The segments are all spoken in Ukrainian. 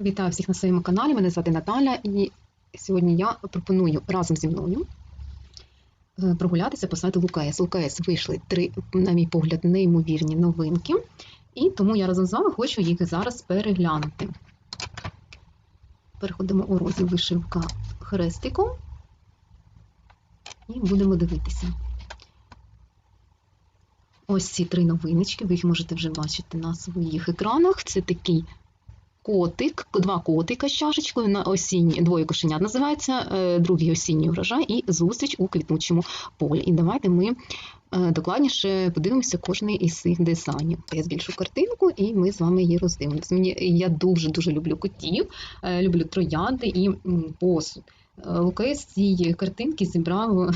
Вітаю всіх на своєму каналі. Мене звати Наталя, і сьогодні я пропоную разом зі мною е, прогулятися по сайту ЛУКС. ЛУКС вийшли три, на мій погляд, неймовірні новинки, і тому я разом з вами хочу їх зараз переглянути. Переходимо у розділ вишивка хрестиком і будемо дивитися. Ось ці три новиночки, ви їх можете вже бачити на своїх екранах. Це такий котик, два котика з чашечкою на осінні, двоє кошенят називається, е, другий осінній урожай і зустріч у квітучому полі. І давайте ми е, докладніше подивимося кожний із цих дизайнів. Я збільшу картинку, і ми з вами її роздивимося. Мені я дуже дуже люблю котів, е, люблю троянди і посуд. Лукас цієї картинки зібрав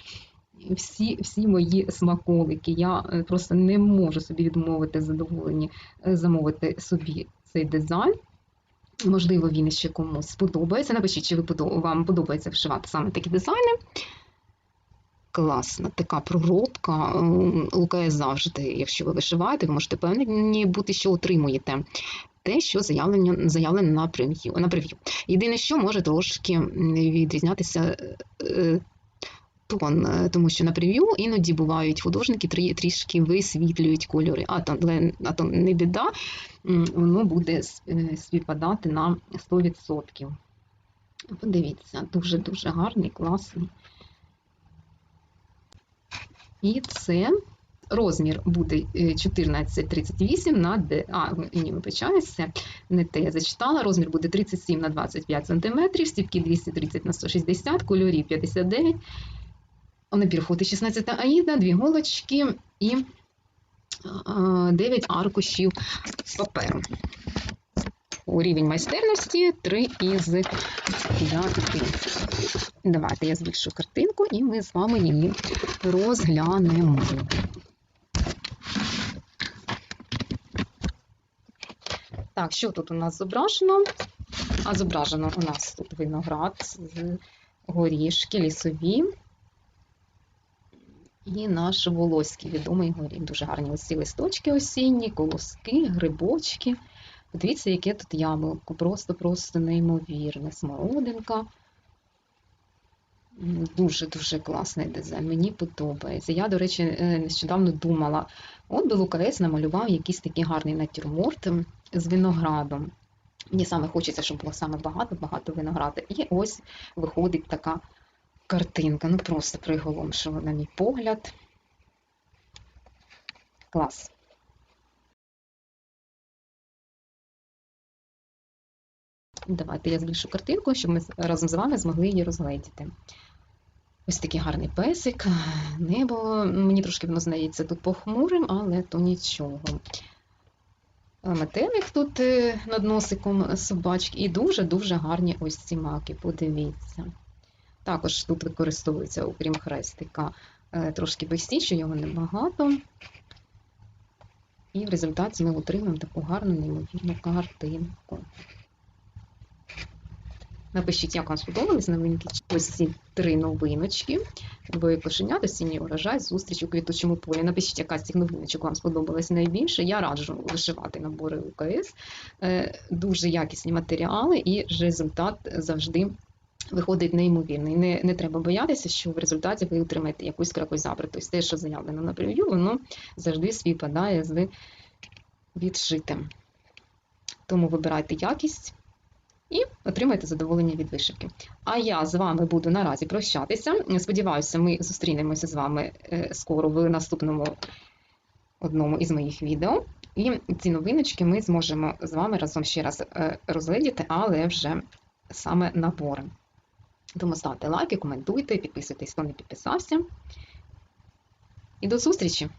всі всі мої смаколики. Я просто не можу собі відмовити задоволені замовити собі цей дизайн. Можливо, він ще комусь сподобається. Напишіть, чи вам подобається вшивати саме такі дизайни. Класна така проробка. ЛКС завжди, якщо ви вишиваєте, ви можете певні бути, що отримуєте. Те, що заявлено, заявлено. На прев'ю. Єдине, що може трошки відрізнятися е, тон, е, тому що на прев'ю іноді бувають художники трі- трішки висвітлюють кольори, а але- а то не біда, воно буде е, співпадати на 100%. Подивіться, дуже-дуже гарний, класний. І це розмір буде е, 1438 на Д. А, ні, вибачаюся, не те я зачитала. Розмір буде 37 на 25 см, стіпки 230 на 160, кольорів 59. У набір входить 16 аїда, дві голочки і 9 аркушів паперу. У рівень майстерності 3 із 5. Давайте я збільшу картинку і ми з вами її розглянемо. Так, що тут у нас зображено? А зображено у нас тут виноград горішки лісові. І наш волоський відомий горіх. Дуже гарні ось ці листочки осінні, колоски, грибочки. Подивіться, яке тут яблуко. Просто-просто неймовірне. Смородинка. Дуже-дуже класний дизайн. Мені подобається. Я, до речі, е, нещодавно думала, от би Лукавець намалював якийсь такий гарний натюрморт з виноградом. Мені саме хочеться, щоб було саме багато-багато винограду. І ось виходить така картинка. Ну просто приголомшила на мій погляд. Клас. Давайте я збільшу картинку, щоб ми разом з вами змогли її розгледіти. Ось такий гарний песик, небо. Мені трошки воно здається тут похмурим, але то нічого. Метелик тут е, над носиком собачки, і дуже-дуже гарні ось ці маки, подивіться. Також тут використовується, окрім хрестика, е, трошки безстічу, його небагато. І в результаті ми отримаємо таку гарну, неймовірну картинку. Напишіть, як вам сподобались новинки. Ось ці три новиночки. Двоє кошенят, осінній урожай, зустріч у квітучому полі. Напишіть, яка з цих новиночок вам сподобалась найбільше. Я раджу вишивати набори УКС. Е, Дуже якісні матеріали, і результат завжди виходить неймовірний. Не, не треба боятися, що в результаті ви отримаєте якусь кракозябру. Тобто те, що заявлено на прев'ю, воно завжди співпадає з відшитим. Тому вибирайте якість і отримайте задоволення від вишивки. А я з вами буду наразі прощатися. Сподіваюся, ми зустрінемося з вами е, скоро в наступному одному із моїх відео. І ці новиночки ми зможемо з вами разом ще раз е, розглядіти, але вже саме набори. Тому ставте лайки, коментуйте, підписуйтесь, хто не підписався. І до зустрічі!